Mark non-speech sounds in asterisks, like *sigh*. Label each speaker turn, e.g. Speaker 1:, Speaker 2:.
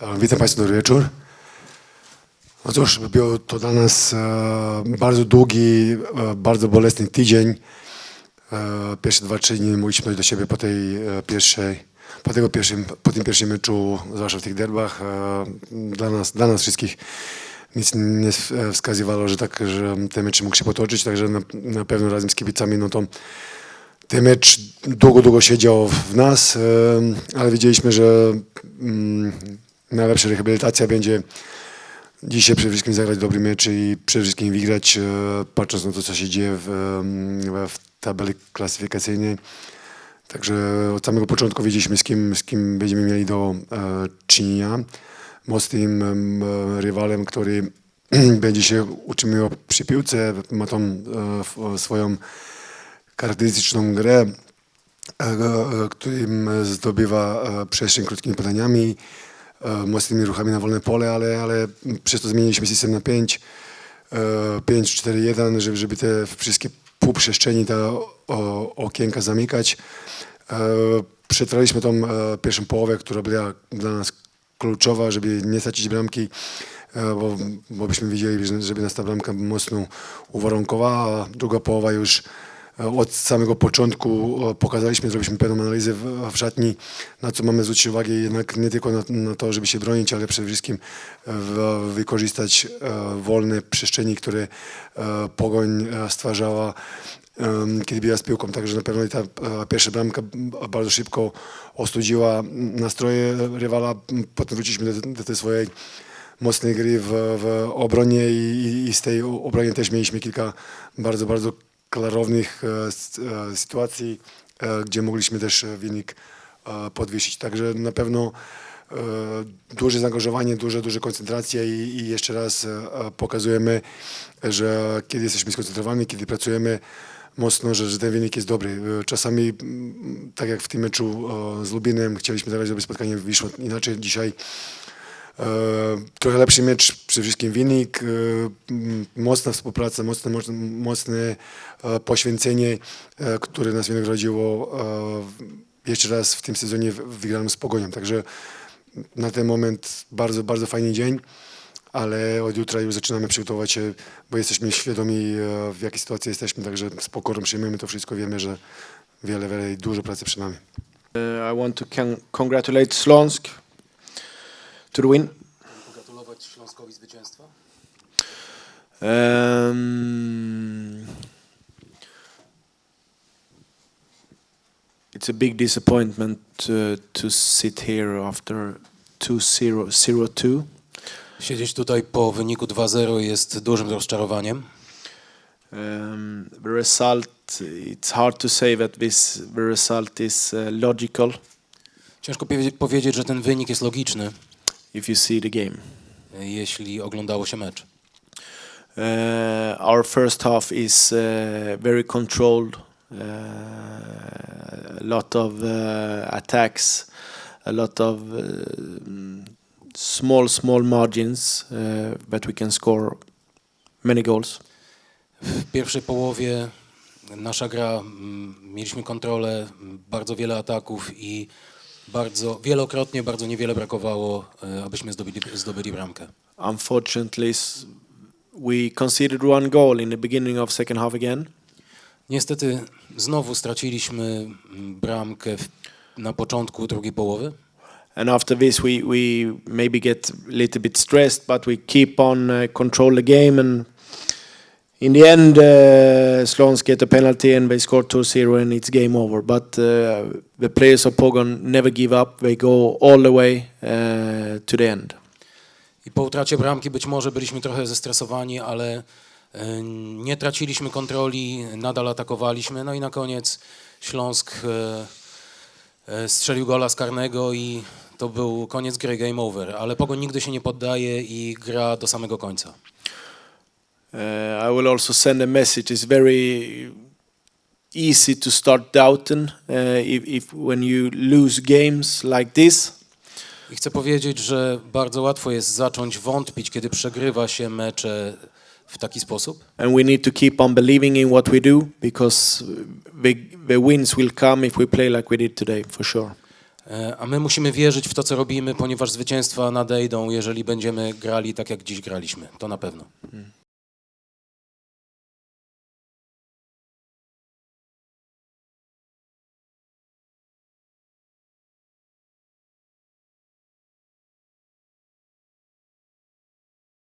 Speaker 1: E, Witam Państwa, dobry wieczór. No cóż, był to dla nas e, bardzo długi, e, bardzo bolesny tydzień. Pierwsze dwa, trzy dni mogliśmy dojść do siebie po tej pierwszej, po, tego pierwszym, po tym pierwszym meczu, zwłaszcza w tych derbach. Dla, nas, dla nas wszystkich nic nie wskazywało, że tak, że te mecze mógł się potoczyć, także na, na pewno razem z kibicami, no to ten mecz długo, długo siedział w nas, ale wiedzieliśmy, że mm, najlepsza rehabilitacja będzie dzisiaj przede wszystkim zagrać dobry mecz i przede wszystkim wygrać, e, patrząc na to, co się dzieje w, w tabeli klasyfikacyjnej. Także od samego początku wiedzieliśmy, z kim, z kim będziemy mieli do e, czynienia. Mocnym e, rywalem, który *clears throat* będzie się utrzymywał przy piłce, ma tą e, swoją charakterystyczną grę, e, e, którym zdobywa e, przestrzeń krótkimi podaniami, mocnymi ruchami na wolne pole, ale, ale przez to zmieniliśmy system na 5, 5-4-1, żeby, żeby te wszystkie półprzestrzeni, te o, okienka zamykać. E, Przetrwaliśmy tą e, pierwszą połowę, która była dla nas kluczowa, żeby nie stracić bramki, e, bo, bo byśmy widzieli, że- żeby nas ta bramka mocno uwarunkowała, a druga połowa już e, od samego początku e, pokazaliśmy, zrobiliśmy pewną analizę w, szatni, na co mamy zwrócić uwagę jednak nie tylko na, na to, żeby się bronić, ale przede wszystkim e, w, wykorzystać e, wolne przestrzeni, które Pogoń stwarzała kiedy biła z piłką, także na pewno ta pierwsza bramka bardzo szybko ostudziła nastroje rywala, potem wróciliśmy do, do tej swojej mocnej gry w, w obronie i, i- z tej o- obronie też mieliśmy kilka bardzo, bardzo klarownych e, e, sytuacji, e, gdzie mogliśmy też wynik podwyższyć. Także na pewno duże zaangażowanie, duże, duże koncentracja i, i jeszcze raz pokazujemy, że kiedy jesteśmy skoncentrowani, kiedy pracujemy mocno, że, że ten wynik jest dobry. Czasami, tak jak w tym meczu z Lubinem, chcieliśmy zagrać dobre spotkanie, wyszło inaczej. Dzisiaj trochę lepszy mecz, przede wszystkim wynik, e, mocna współpraca, mocne, mocne, e, poświęcenie, e, które nas wynagrodziło e, jeszcze raz w tym sezonie wygranym z Pogonią. Także na ten moment bardzo, bardzo fajny dzień, ale od jutra już zaczynamy przygotować się, bo jesteśmy świadomi e, w jakiej sytuacji jesteśmy, także z pokorą przyjmujemy to wszystko, wiemy, że wiele, wiele dużo pracy przed nami.
Speaker 2: I want to con- congratulate Slonsk to the win.
Speaker 3: Pogratulować Śląskowi zwycięstwa.
Speaker 2: Um, it's a big disappointment uh, to sit here after 2-0 0-2.
Speaker 3: Siedzieć tutaj po wyniku 2-0 jest dużym rozczarowaniem.
Speaker 2: Um, the result, it's hard to say that this the result is uh, logical
Speaker 3: Ciężko powie- powiedzieć, że ten wynik jest logiczny,
Speaker 2: if you see the game.
Speaker 3: jeśli oglądało się mecz.
Speaker 2: Uh, our first half is uh, very controlled. Uh, a lot of uh, attacks, a lot of uh, mm, small, small margins, uh, but we can score many goals.
Speaker 3: W pierwszej połowie nasza gra, mm, mieliśmy kontrolę, m, bardzo wiele ataków i bardzo wielokrotnie bardzo niewiele brakowało, e, abyśmy zdobyli, zdobyli bramkę.
Speaker 2: Unfortunately, we conceded one goal in the beginning of second half again.
Speaker 3: Niestety znowu straciliśmy mm, bramkę w, na początku drugiej połowy.
Speaker 2: And after this, we, we maybe get a little bit stressed, but we keep on uh, control the game. And in the end, uh, Slons get a penalty and they score 2-0 and it's game over. But uh, the players of Pogon never give up. They go all the way uh, to the end.
Speaker 3: I po utracie bramki być może byliśmy trochę zestresowani, ale e, nie traciliśmy kontroli, nadal atakowaliśmy. No i na koniec Śląsk e, e, strzelił gola z karnego i to był koniec gry, game over. Ale Pogoń nigdy się nie poddaje i gra do samego końca.
Speaker 2: Uh, I will also send a message. It's very easy to start doubting uh, if, if when you lose games like this.
Speaker 3: I chcę powiedzieć, że bardzo łatwo jest zacząć wątpić, kiedy przegrywa się mecze w taki sposób.
Speaker 2: and we need to keep on believing in what we do because the, the wins will come if we play like we did today for sure
Speaker 3: E, A my musimy wierzyć w to, co robimy, ponieważ zwycięstwa nadejdą, jeżeli będziemy grali tak, jak dziś graliśmy. To na pewno.